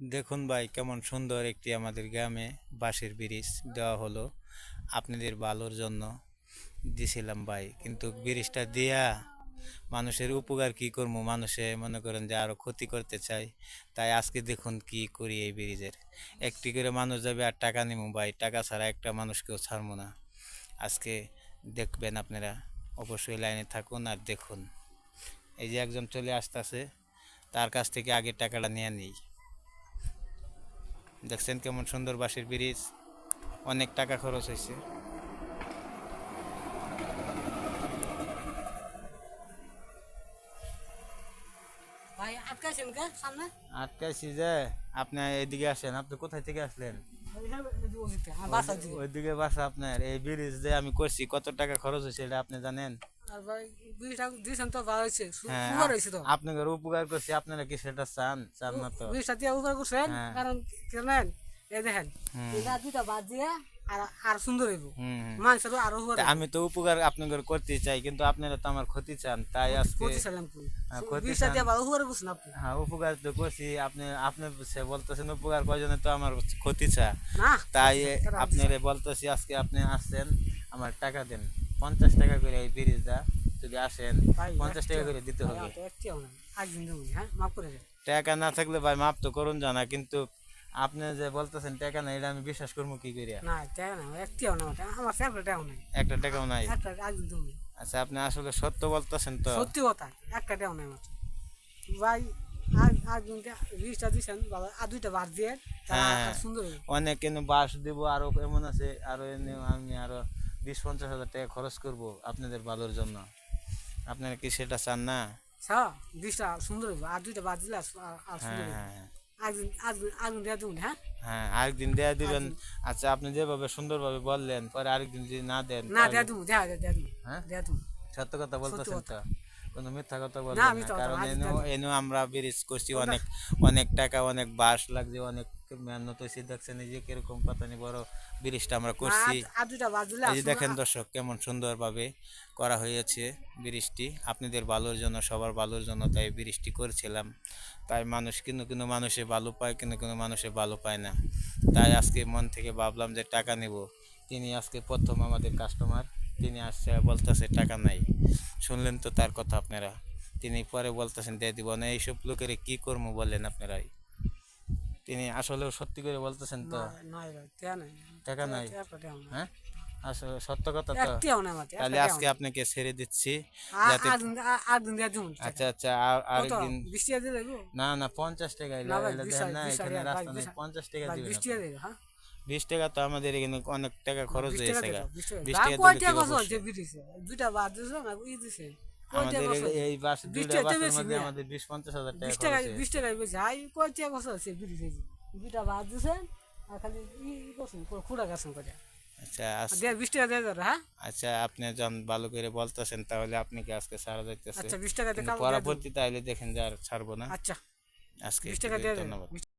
দেখুন ভাই, কেমন সুন্দর একটি আমাদের গ্রামে বাঁশের ব্রিজ দেওয়া হলো। আপনাদের ভালোর জন্য দিছিলাম ভাই, কিন্তু ব্রিজটা দেয়া মানুষের উপকার কি করব? মানুষে মনে করেন যে আরও ক্ষতি করতে চায়। তাই আজকে দেখুন কি করি এই ব্রিজের। একটি করে মানুষ যাবে আর টাকা নিবো ভাই, টাকা ছাড়া একটা মানুষকেও ছাড়বো না। আজকে দেখবেন আপনারা, অবশ্যই লাইনে থাকুন আর দেখুন। এই যে একজন চলে আসতেছে, তার কাছ থেকে আগে টাকাটা নিয়ে নিই। দেখছেন কেমন সুন্দর বাঁশের ব্রিজ। অনেক টাকা খরচ হয়েছে। আটকাইছি যে আপনি এদিকে আসেন। আপনি কোথায় থেকে আসলেন? ওইদিকে বাসা আপনার এই ব্রিজ যে আমি করছি কত টাকা খরচ হয়েছে এটা আপনি জানেন? হ্যাঁ আপনাদের উপকার করছি আপনারা কি সেটা চান? চান না তো। উপকার করছেন? হ্যাঁ। কারণ কেনেন? এই দেখেন হুম। এটা দুইটা বাদ দিয়ে আর সুন্দর হইব। আরও তা আমি তো উপকার আপনাদের করতে চাই কিন্তু আপনারা তো আমার ক্ষতি চান তাই আজকে হ্যাঁ, ক্ষতি সাথে ভালো উপকার করছেন আপনি? হ্যাঁ উপকার তো করছি। আপনি আপনি সে বলতেছেন উপকার কয়জনে তো আমার ক্ষতি চা তাই আপনার বলতেছি আজকে আপনি আসছেন আমার টাকা দেন। পঞ্চাশ টাকা করে এই ব্রিজটা যদি আসেন পঞ্চাশ টাকা করে দিতে হবে। হ্যাঁ দেন। টাকা না থাকলে ভাই মাপ তো করুন জানা কিন্তু আপনি যে বলতেছেন টাকা নাই এটা আমি বিশ্বাস করব কি করিয়া না টাকা না একটিও না আমার নাই। একটা টাকাও নাই? আচ্ছা আপনি আসলে সত্য বলতেছেন তো? সত্যি কথা একটা টাকা নাই আমার। ভাই হ্যাঁ। সুন্দর অনেক কিন্তু বাস দিব আরও এমন আছে আরও আমি আরও বিশ পঞ্চাশ হাজার টাকা খরচ করব আপনাদের ভালোর জন্য। আপনারা কি সেটা চান না? বিশটা সুন্দর আর দুইটা বাদ দিলে আর সুন্দর হ্যাঁ হ্যাঁ হ্যাঁ। দিয়ে হ্যাঁ? হ্যাঁ আরেকদিন দেয়া দিবেন। আচ্ছা আপনি যেভাবে সুন্দরভাবে বললেন পরে আরেকদিন যদি না দেন না দেয়া দেবো দেয়া দেয়া দেবো হ্যাঁ? দেয়া দেবো সত্য কথা। বলতেছেন তো? কোনো মিথ্যা কথা না, বলবেন না। কারণ এনু। এনু আমরা ব্রিজ করছি অনেক অনেক টাকা অনেক বাস লাগছে অনেক মেহনত হয়েছে। দেখছেন এই যে কীরকম কথা নি বড় ব্রিজটা আমরা করছি। এই যে দেখেন দর্শক কেমন সুন্দরভাবে করা হয়েছে ব্রিজটি। আপনাদের ভালোর জন্য সবার ভালোর জন্য তাই ব্রিজটি করেছিলাম। তাই মানুষ কিন্তু কোনো মানুষে ভালো পায় কিন্তু কোনো মানুষে ভালো পায় না। তাই আজকে মন থেকে ভাবলাম যে টাকা নেব। তিনি আজকে প্রথম আমাদের কাস্টমার তিনি আসছে বলতেছে টাকা নাই। শুনলেন তো তার কথা আপনারা। তিনি পরে বলতেছেন দিয়ে দিব না এইসব লোকের কি করব বলেন আপনারাই? তিনি আসলেও সত্যি করে বলতেছেন তো। টাকা নাই। হ্যাঁ? আসলে সত্য কথা তো। তাহলে আজকে আপনাকে ছেড়ে দিচ্ছি। আচ্ছা আচ্ছা? আরেকদিন? না না পঞ্চাশ টাকা না এখানে রাস্তা নেই পঞ্চাশ টাকা দিবেন বিশ টাকা টাকা তো আমাদের এখানে অনেক টাকা খরচ হয়ে বিশ টাকা। টাকা টাকা হয়েছে বিটিছে? দুইটা বাদ ই দিছে। আমাদের এই বাস দুইটা টাকা বাসের মধ্যে আমাদের বিশ পঞ্চাশ হাজার টাকা বিশ টাকা-। বিশ। হাই, টাকা দুইটা বাদ আর খালি ই- করছেন, খুঁড়া গেছেন করে। আচ্ছা বিশ টাকা দিয়ে হ্যাঁ? আচ্ছা আপনি যখন ভালো করে বলতেছেন তাহলে আপনি কি আজকে যাইতেছে আচ্ছা, বিশ টাকা পরবর্তী তাইলে দেখেন যে আর ছাড়বো না আচ্ছা আজকে বিশ টাকা ধন্যবাদ